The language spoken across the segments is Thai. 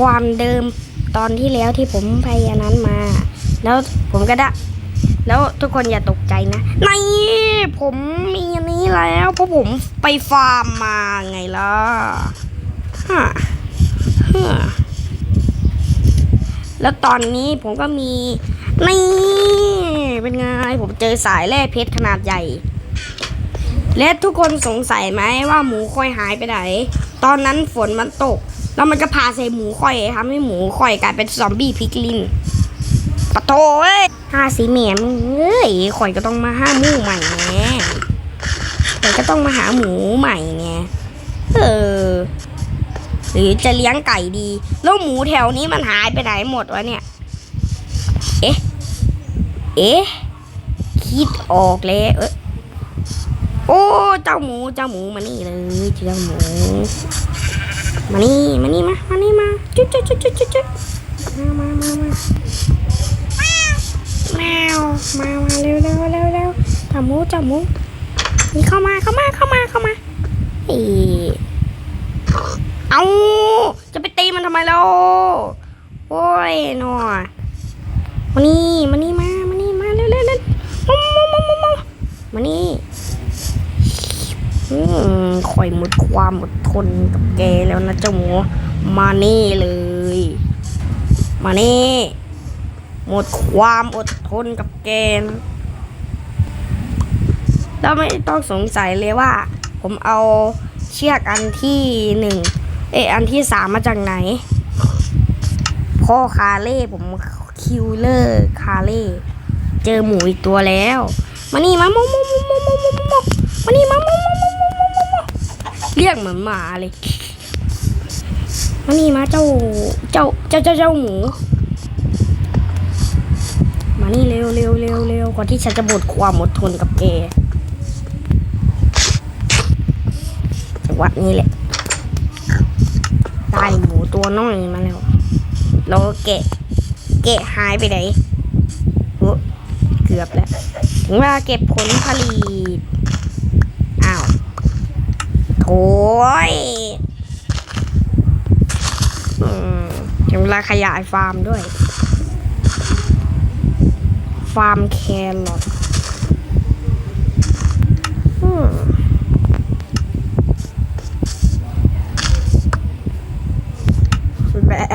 ความเดิมตอนที่แล้วที่ผมไปอันนั้นมา แล้วผมก็ได้ แล้วทุกคนอย่าตกใจนะนี่ผมมีอันนี้แล้วเพราะผมไปฟาร์มมาไงล่ะฮะฮะแล้วตอนนี้ผมก็มี นี่ เป็นไง ผมเจอสายแร่เพชรขนาดใหญ่ และทุกคนสงสัยไหมว่าหมูค่อยหายไปไหน ตอนนั้นฝนมันตก แล้วมันก็พาใส่หมูค่อยทำให้หมูค่อยกลายเป็นซอมบี้พิกลินปะโถเอ้ยห้าสีเหมียมเอ้ยข่อยก็ต้องมาห้าหมูใหม่ไงข่อยก็ต้องมาหาหมูใหม่ไงเออ หรือจะเลี้ยงไก่ดี แล้วหมูแถวนี้มันหายไปไหนหมดวะเนี่ย เอ๊ะ เอ๊ะ คิดออกแล้วเอ้ยโอ้ เจ้าหมู เจ้าหมูมานี่เลย เจ้าหมู มานี่มานี่มามานี่มาจุ๊จุ๊จุ๊จุ๊จุ๊จุ๊มามามามาแมวมามาเร็วเร็วเร็วเร็วจ้าหมูจ้าหมูนี่เข้ามาเข้ามาเข้ามาเข้ามาเฮ้เอาจะไปตีมันทำไมเราโอ้ยหนอมานี่มานี่มามานี่มาเร็วเร็วเร็วมามามามามามานี่ อืมคอยหมดความอดทนกับแกแล้วนะเจ้าหมูมาเน่เลย มาเน่ หมดความอดทนกับแกนะแล้วไม่ต้องสงสัยเลยว่า ผมเอาเชือกอันที่หนึ่งเอยอันที่สามมาจากไหน พ่อคาเล่ผมคิวเลอร์คาเล่ เจอหมูอีกตัวแล้ว มานี่มาโมโมโมโมโมโมโมมานี่มามโมมโมโมโมโม เรียกเหมือนหมาเลยมานี่มาเจ้าเจ้าเจ้าเจ้าเจ้าหมู มานี่เร็วเร็วเร็วเร็วก่อนที่ฉันจะหมดความอดทนกับแกจังหวะนี้แหละได้หมูตัวน้อยมาแล้วแล้วก็แกะ แกะหายไปไหนเกือบแล้ว ถึงเวลาเก็บผลผลิต โถยอืมถึงเวลาขยายฟาร์มด้วย ฟาร์มแครอทอืมแบะ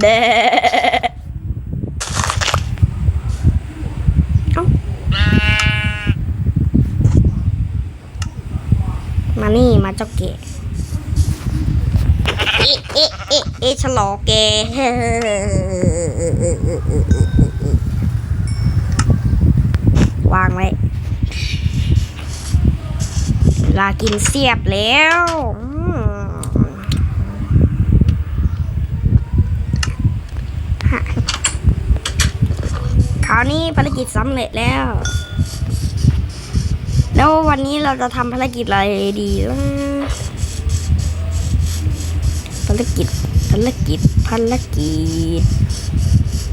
แบะเอ้า มานี่มาเจ้าเกเอ๊ะเอ๊ะเอ๊ะเอ๊ะฉลอแกวางไว้ลากินเสียบแล้วคราวนี้ภารกิจสำเร็จแล้ว แล้ววันนี้เราจะทำภารกิจอะไรดีล่ะารกิจภารกิจภารกิจ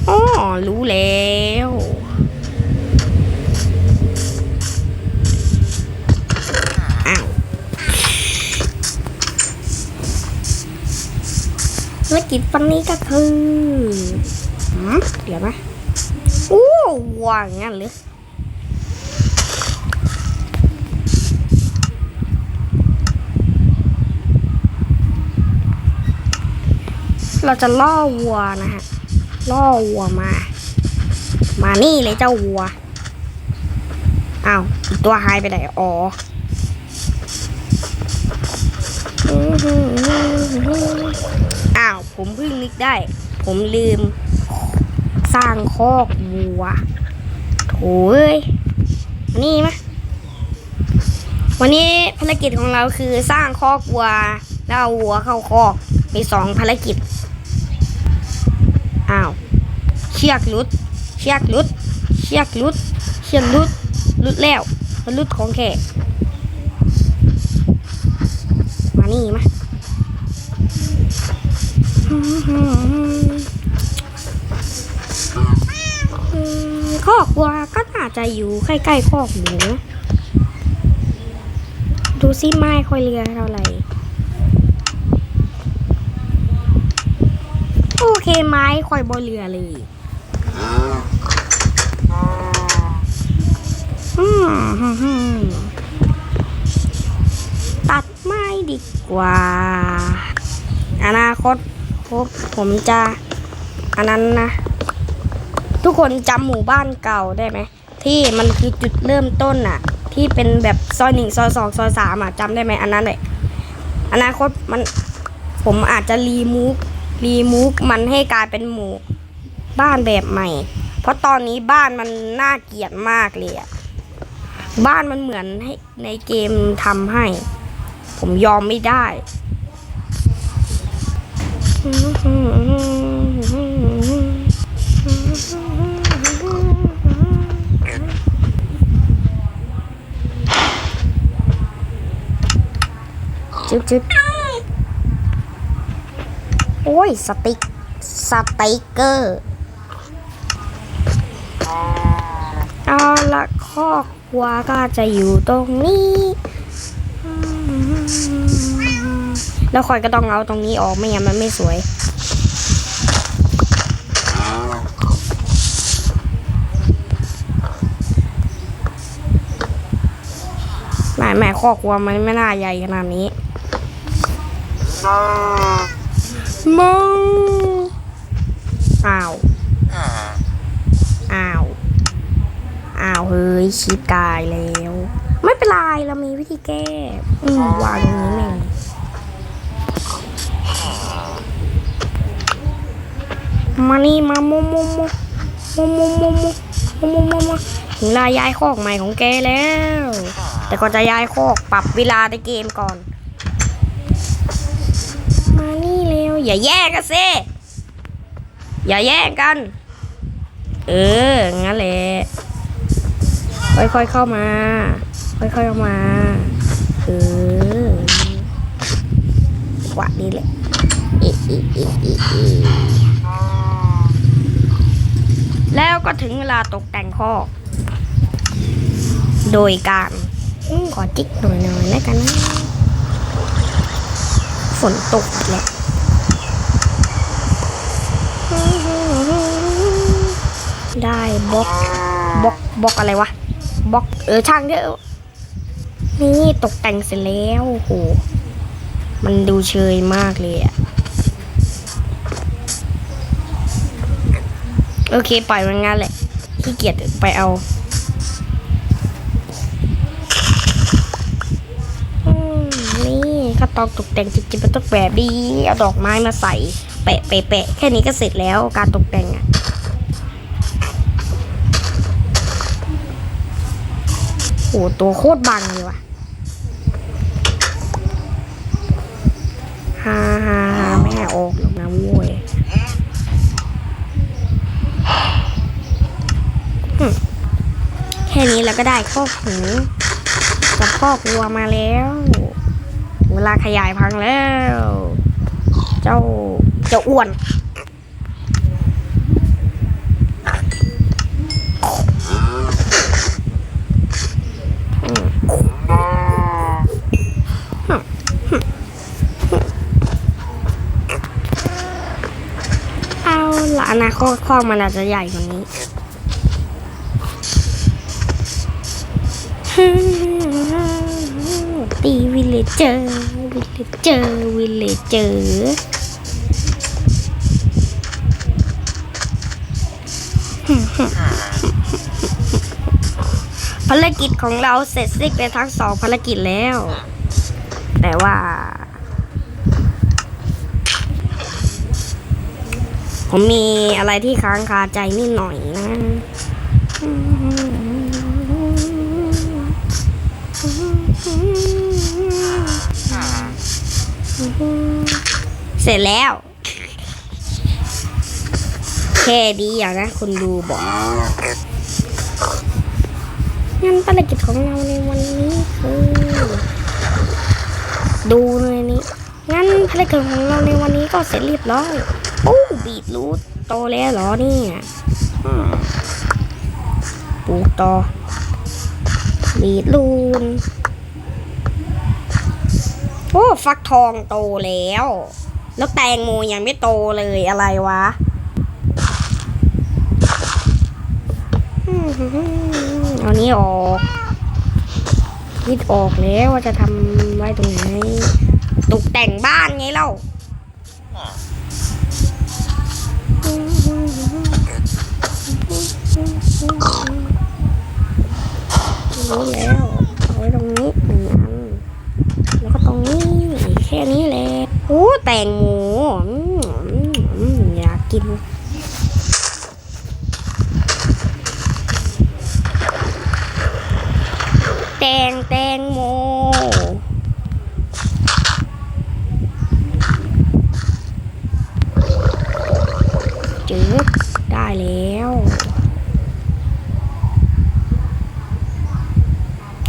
อ๋อรู้แล้วภารกิจวันนี้ก็คือหืมเดี๋ยวนะโอ้วางงั้นเลย เราจะล่อวัวนะฮะ ล่อวัวมา มานี่เลยเจ้าวัว อ้าวตัวหายไปไหน อ๋ออ้าว ผมเพิ่งนึกได้ ผมลืม สร้างคอกวัวโถเอ้ยนี่มะวันนี้ภารกิจของเราคือสร้างคอกวัว แล้วเอาวัวเข้าคอก มีสองภารกิจ อ้าว เชือกลุด เชือกลุด เชือกลุด เชือกลุดลุดแล้วมันลุดของแขกมานี่มาคอกวัวก็น่าจะอยู่ใกล้ๆคอกหมูดูซิไม้ค่อยเรือเท่าไหร่ ไม้ค่อยบนเรือเลยอืมตัดไม้ดีกว่า อนาคตพบผมจะอันนั้นนะ ทุกคนจำหมู่บ้านเก่าได้ไหม ที่มันคือจุดเริ่มต้นน่ะที่เป็นแบบซอยหนึ่งซอยสองซอยสามอะจำได้ไหมอันนั้นเลยอนาคตมันผมอาจจะรีมูฟ รีมูฟมันให้กลายเป็นหมู่บ้านแบบใหม่ เพราะตอนนี้บ้านมันน่าเกลียดมากเลยอะบ้านมันเหมือนให้ในเกมทำให้ ผมยอมไม่ได้จึ๊บจึ๊บ อ้ย สติกสติ๊กเกอร์เอาละคอกวัวก็จะอยู่ตรงนี้ แล้วคอยก็ต้องเอาตรงนี้ออกไม่งั้นมันไม่สวย แม่แม่คอกวัวมันไม่น่าใหญ่ขนาดนี้ มึงอ้าว อ้าว อ้าว เฮ้ยชีพตายแล้ว ไม่เป็นไรเรามีวิธีแก้อืมวางตรงนี้แม่งมานี่มาโมโมโมโมโมโมโมโมโมโมโมถึงเวลาย้ายคอกใหม่ของแกแล้ว แต่ก่อนจะย้ายคอกปรับเวลาในเกมก่อน มานี่ อย่าแย่งกันสิอย่าแย่งกัน เออ งั้นแหละ ค่อยๆเข้ามา ค่อยๆเข้ามา เออกว่านี่แหละเอะเอะเอะเอะเอะแล้วก็ถึงเวลาตกแต่งคอกโดยการขอจิกหน่อยหน่อยๆแล้วกันนะ ฝนตกแล้ว ได้บล็อกบล็อกบล็อกอะไรวะบล็อกเออช่างเถอะนี่ตกแต่งเสร็จแล้วโหมันดูเชยมากเลยอะโอเคปล่อยมันงั้นแหละขี้เกียจไปเอาอืมนี่ก็ตอกตกแต่งจริงๆมันต้องแบบดีเอาดอกไม้มาใส่ แปะแปะแปะแค่นี้ก็เสร็จแล้วการตกแต่งอะ โอ้ตัวโคตรบังเลยว่ะฮ่าฮ่าฮ่าไม่ให้ออกหรอกนะโว้ยแค่นี้เราก็ได้คอกหมูกับคอกวัวมาแล้ว เวลาขยายพังแล้ว เจ้าเจ้าอ้วน เอาอนาคตคอกมันอาจจะใหญ่กว่านี้ตีวิลเลเจอร์วิลเลเจอร์วิลเลเจอร์ภารกิจของเราเสร็จสิ้นไปทั้งสองภารกิจแล้ว แต่ว่า ผมมีอะไรที่ค้างคาใจนิดหน่อยนะเสร็จแล้ว แค่ดีอย่างนะคุณดูบอกงั้นภารกิจของเราในวันนี้คือ ดูเลยนี่งั้นภารกิจของเราในวันนี้ก็เสร็จเรียบร้อย บีทรูทโตแล้วเหรอเนี่ยปลูกต่อบีทรูนโอ้ฟักทองโตแล้ว แล้วแตงโมยังไม่โตเลยอะไรวะอืมเอานี้ออกคิดออกแล้วว่าจะทำไว้ตรงไหนตกแต่งบ้านไงเล่า รู้แล้วเอาไว้ตรงนี้หนึ่งอันแล้วก็ตรงนี้แค่นี้แหละโอ้แตงโมอยากกินแตงแตงโมจืบได้แล้ว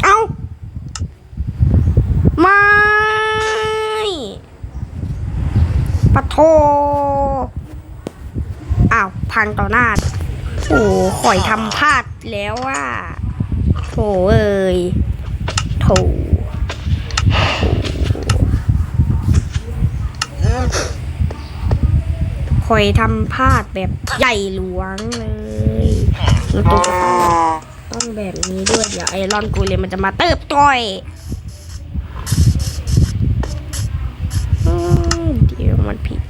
เอาไม่ปะโทอ้าว พัง ต่อหน้า โอ้ข่อยทำพลาดแล้วว่าโถเอ้ยโถข่อยทำพลาดแบบใหญ่หลวงเลยแล้วตัวต้องแบบนี้ด้วย เดี๋ยวไอรอนกูเลยมันจะมาเติบต่อยเดี๋ยวมันผิด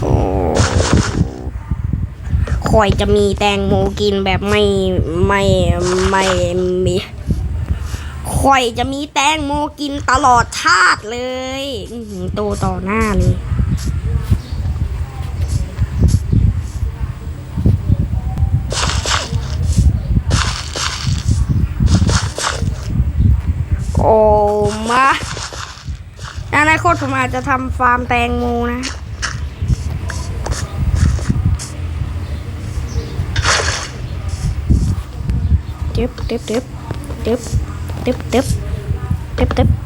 โอ้ คอยจะมีแตงโมกินแบบไม่ไม่ไม่มีคอยจะมีแตงโมกินตลอดชาติเลยอื้อหือโตต่อหน้าเลยโอ้มาอนาคตผมอาจจะทำฟาร์มแตงโมนะ ตึ๊บตึ๊บตึ๊บตึ๊บตึ๊บตึ๊บตึ๊บตึ๊บ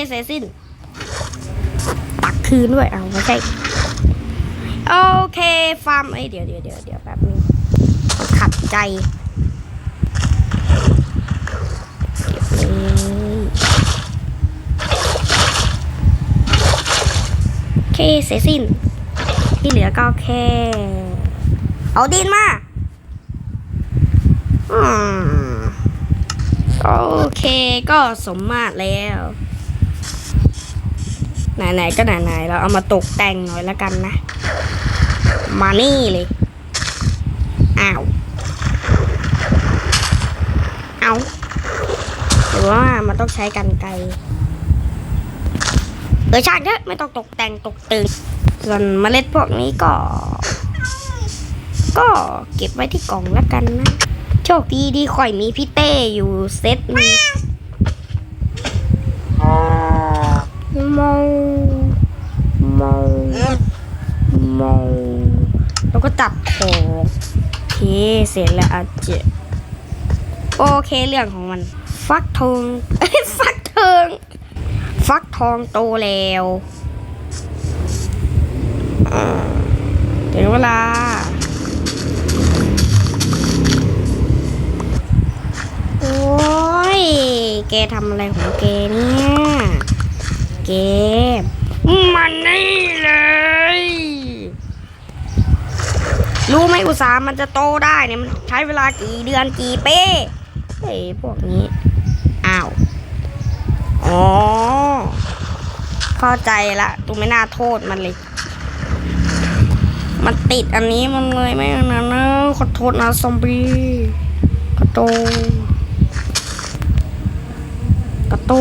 เคเสร็จสิ้น ตักคืนด้วยเอาไม่ใช่โอเคฟาร์มเอ้ยเดี๋ยวเดี๋ยวเดี๋ยวเดี๋ยวแป๊บนึงขัดใจเก็บเลยโอเคเสร็จสิ้น ที่เหลือก็แค่ เอาดินมาอืมโอเคก็สมมาตรแล้ว ไหนๆก็ไหนๆเราเอามาตกแต่งหน่อยแล้วกันนะ มานี่เลย อ้าว เอาหรือว่ามันต้องใช้กันไกรเออช่างเถอะไม่ต้องตกแต่งตกตึงส่วนเมล็ดพวกนี้ก็ ก็เก็บไว้ที่กล่องแล้วกันนะ โชคดีดีข่อยมีพี่เต้อยู่เซตหนึงมาเมา เมาแล้วก็จับของโอเคเสร็จแล้วอาจจะโอเคเรื่องของมัน ฟักทองเอ้ฟักทองฟักทองโตแล้วถึงเวลาโอ้ยแกทำอะไรของแกเนี่ยแกมันนี่เลย รู้ไหมอุตสาห์มันจะโตได้เนี่ยมันใช้เวลากี่เดือนกี่ปีเฮ้ยพวกนี้ อ้าว อ๋อ เข้าใจละตูไม่น่าโทษมันเลย มันติดอันนี้มันเลยไม่นะนะขอโทษนะซอมบี้ขอโทษกระตู